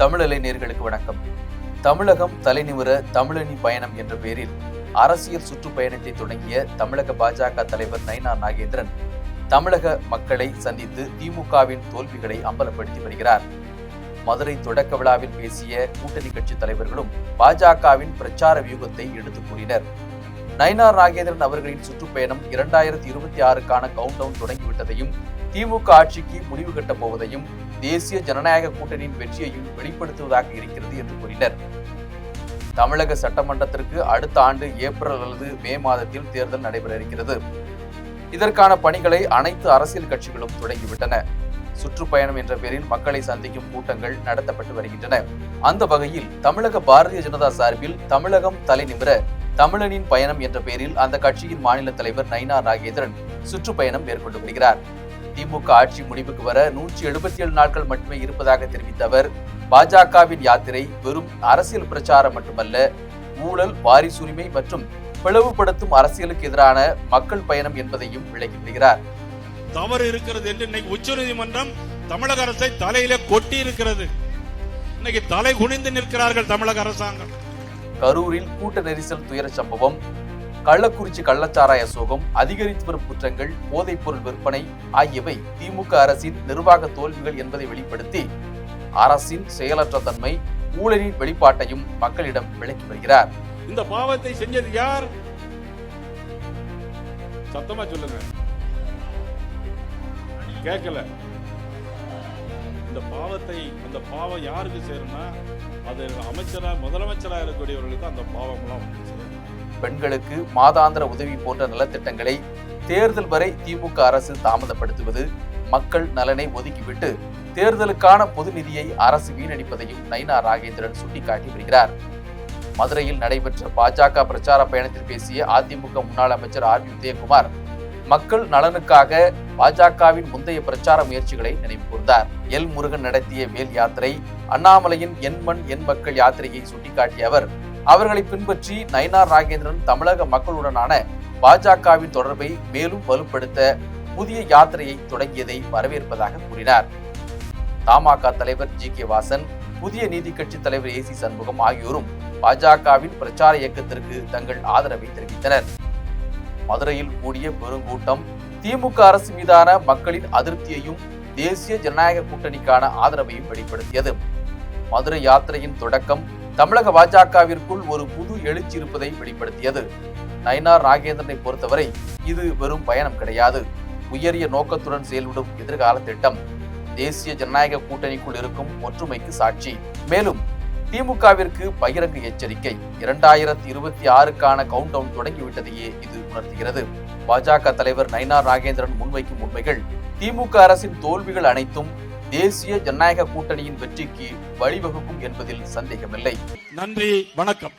தமிழலை நேர்களுக்கு வணக்கம். தமிழகம் தலைநிமிர தமிழனி பயணம் என்ற பெயரில் அரசியல் சுற்றுப்பயணத்தை தொடங்கிய தமிழக பாஜக தலைவர் நயினார் நாகேந்திரன் தமிழக மக்களை சந்தித்து திமுகவின் தோல்விகளை அம்பலப்படுத்தி வருகிறார். மதுரை தொடக்க விழாவில் பேசிய கூட்டணி கட்சி தலைவர்களும் பாஜகவின் பிரச்சார வியூகத்தை எடுத்துக் கூறினர். நயினார் நாகேந்திரன் அவர்களின் சுற்றுப்பயணம் இரண்டாயிரத்தி இருபத்தி ஆறுக்கான கவுண்டவுன் தொடங்கிவிட்டதையும் திமுக ஆட்சிக்கு முடிவு கட்டப் போவதையும் தேசிய ஜனநாயக கூட்டணியின் வெற்றியையும் வெளிப்படுத்துவதாக இருக்கிறது என்று கூறினர். தமிழக சட்டமன்றத்திற்கு அடுத்த ஆண்டு ஏப்ரல் அல்லது மே மாதத்தில் தேர்தல் நடைபெற இருக்கிறது. இதற்கான பணிகளை அனைத்து அரசியல் கட்சிகளும் தொடங்கிவிட்டன. சுற்றுப்பயணம் என்ற பெயரில் மக்களை சந்திக்கும் கூட்டங்கள் நடத்தப்பட்டு வருகின்றன. அந்த வகையில் தமிழக பாரதிய ஜனதா சார்பில் தமிழகம் தலை நிமிர தமிழனின் பயணம் என்ற பெயரில் அந்த கட்சியின் மாநில தலைவர் நயினா நாகேந்திரன் சுற்றுப்பயணம் மேற்கொண்டு வருகிறார் திமுக ஆட்சி முடிவுக்கு வர நூற்றி எழுபத்தி ஏழு நாட்கள் மட்டுமே இருப்பதாக தெரிவித்த அவர் பாஜகவின் யாத்திரை வெறும் அரசியல் பிரச்சாரம் மட்டுமல்ல ஊழல் வாரிசுரிமை மற்றும் பிளவுபடுத்தும் அரசியலுக்கு எதிரான மக்கள் பயணம் என்பதையும் விளக்கிவிடுகிறார். தவறு இருக்கிறது என்று இன்னைக்கு உச்சநீதிமன்றம் தமிழக அரசை தலையில கொட்டி இருக்கிறது இன்னைக்கு தலை குனிந்து நிற்கிறார்கள் தமிழக அரசாங்கம். கரூரில் கூட்ட நெரிசல் துயர சம்பவம் கள்ளக்குறிச்சி கள்ளச்சாராய சோகம் அதிகரித்து வரும் குற்றங்கள் போதைப்பொருள் விற்பனை ஆகியவை திமுக அரசின் நிர்வாக தோல்விகள் என்பதை வெளிப்படுத்தி அரசின் செயலற்ற தன்மை ஊழலின் வெளிப்பாட்டையும் மக்களிடம் விளக்கி வருகிறார். இந்த பாவத்தை செஞ்சது யார்? சத்தமா சொல்லுங்க. கேட்கல. இந்த பாவத்தை அந்த பாவம் யாருக்கு சேரும்னா அது அமைச்சராக முதலமைச்சராக இருக்கக்கூடியவர்களுக்கு அந்த பாவம்லாம் பெண்களுக்கு மாதாந்திர உதவி போன்ற நலத்திட்டங்களை தேர்தல் வரை திமுக அரசு தாமதப்படுத்துவது மக்கள் நலனை ஒதுக்கிவிட்டு தேர்தலுக்கான பொது நிதியை அரசு வீணடிப்பதையும் நயினா ராகேந்திரன் சுட்டிக்காட்டி வருகிறார். மதுரையில் நடைபெற்ற பாஜக பிரச்சார பயணத்தில் பேசிய அதிமுக முன்னாள் அமைச்சர் ஆர். பி. உதயகுமார் மக்கள் நலனுக்காக பாஜகவின் முந்தைய பிரச்சார முயற்சிகளை நினைவு கூர்ந்தார். எல் முருகன் நடத்திய வேல் யாத்திரை அண்ணாமலையின் என் மண் என் மக்கள் யாத்திரையை சுட்டிக்காட்டிய அவர் அவர்களை பின்பற்றி நயினார் நாகேந்திரன் தமிழக மக்களுடனான பாஜகவின் தொடர்பை மேலும் வலுப்படுத்த புதிய யாத்திரையை தொடங்கியதை வரவேற்பதாக கூறினார். தமாக தலைவர் ஜி கே வாசன் புதிய நீதி கட்சி தலைவர் ஏ சி சண்முகம் ஆகியோரும் பாஜகவின் பிரச்சார இயக்கத்திற்கு தங்கள் ஆதரவை தெரிவித்தனர். மதுரையில் கூடிய பெருங்கூட்டம் திமுக அரசு மீதான மக்களின் அதிருப்தியையும் தேசிய ஜனநாயக கூட்டணிக்கான ஆதரவையும் வெளிப்படுத்தியது. மதுரை யாத்திரையின் தொடக்கம் தமிழக பாஜகவிற்குள் ஒரு புது எழுச்சி இருப்பதை வெளிப்படுத்தியது. நயனார் நாகேந்திரனை பொறுத்தவரை இது வெறும் பயணம் கிடையாது. உயரிய நோக்கத்துடன் செயல்படும் எதிர்கால திட்டம் தேசிய ஜனநாயக கூட்டணிக்குள் இருக்கும் ஒற்றுமைக்கு சாட்சி. மேலும் திமுகவிற்கு பகிரங்க எச்சரிக்கை. இரண்டாயிரத்தி இருபத்தி ஆறுக்கான கவுண்ட் டவுன் தொடங்கிவிட்டதையே இது உணர்த்துகிறது. பாஜக தலைவர் நயினார் நாகேந்திரன் முன்வைக்கும் உண்மைகள் திமுக அரசின் தோல்விகள் அனைத்தும் தேசிய ஜனநாயக கூட்டணியின் வெற்றிக்கு வழிவகுக்கும் என்பதில் சந்தேகமில்லை. நன்றி வணக்கம்.